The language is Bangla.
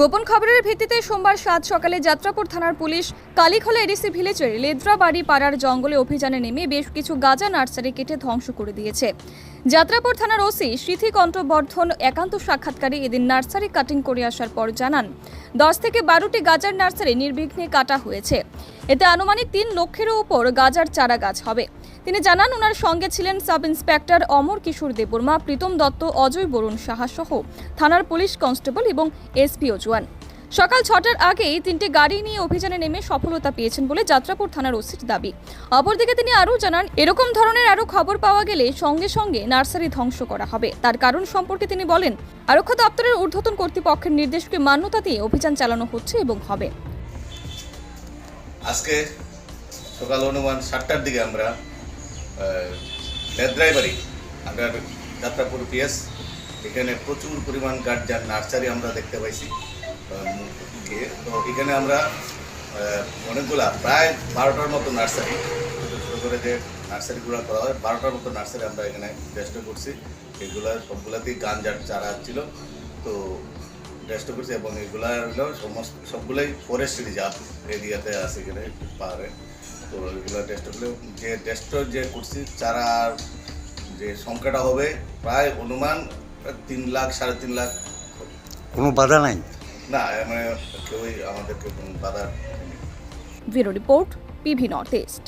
গোপন খবরের ভিত্তিতে সোমবার সাত সকালে যাত্রাপুর থানার পুলিশ কালীখোলা এডিসি ভিলেজের লেদ্রাবাড়ি পাড়ার জঙ্গলে অভিযানে নেমে বেশ কিছু গাঁজা নার্সারি কেটে ধ্বংস করে দিয়েছে। যাত্রাপুর থানার ওসি সিথি কণ্ঠবর্ধন একান্ত সাক্ষাৎকারে এদিন নার্সারি কাটিং করে আসার পর জানান, দশ থেকে বারোটি গাজার নার্সারি নির্বিঘ্নে কাটা হয়েছে। এতে আনুমানিক তিন লক্ষেরও উপর গাজার চারা গাছ হবে। তিনি জানান ওনার সঙ্গে ছিলেন সাব ইন্সপেক্টর অমর কিশোর দেববর্মা, প্রীতম দত্ত, অজয় বরুণ সাহা সহ থানার পুলিশ কনস্টেবল এবং এসপিও জওয়ান সকাল ছটার আগেই তিনটি গাড়ি নিয়ে অভিযানে নেমে সফলতা পেয়েছেন বলে যাত্রাপুর থানার ওসির দাবি। অপরদিকে তিনি আরও জানান, এরকম ধরনের আরও খবর পাওয়া গেলে সঙ্গে সঙ্গে নার্সারি ধ্বংস করা হবে। তার কারণ সম্পর্কে তিনি বলেন, আরক্ষা দপ্তরের ঊর্ধ্বতন কর্তৃপক্ষের নির্দেশকে মান্যতা দিয়ে অভিযান চালানো হচ্ছে এবং হবে। আজকে সকাল অনুমান সাতটার দিকে আমরা লেদ্রাইবাড়ি আমরা যাত্রাপুর পিএস এখানে প্রচুর পরিমাণ গার্জার নার্সারি আমরা দেখতে পাইছি। তো এখানে আমরা অনেকগুলা, প্রায় বারোটার মতো নার্সারি ছোটো ছোটো করে যে নার্সারিগুলো করা হয়, বারোটার মতো নার্সারি আমরা এখানে রেস্ট করছি। এগুলো সবগুলাতেই গাঞ্জার চারা ছিল। তো রেস্ট করছি এবং এগুলা সমস্ত, সবগুলোই ফরেস্ট রিজার্ভ এরিয়াতে আছে এখানে, পাহাড়ে। তো এগুলো টেস্ট করলে যে টেস্ট যে করছি চারার যে সংখ্যাটা হবে প্রায় অনুমান তিন লাখ সাড়ে তিন লাখ। কোনো বাধা নাই? না মানে কেউই আমাদেরকে কোনো বাধা bureau report PV north east.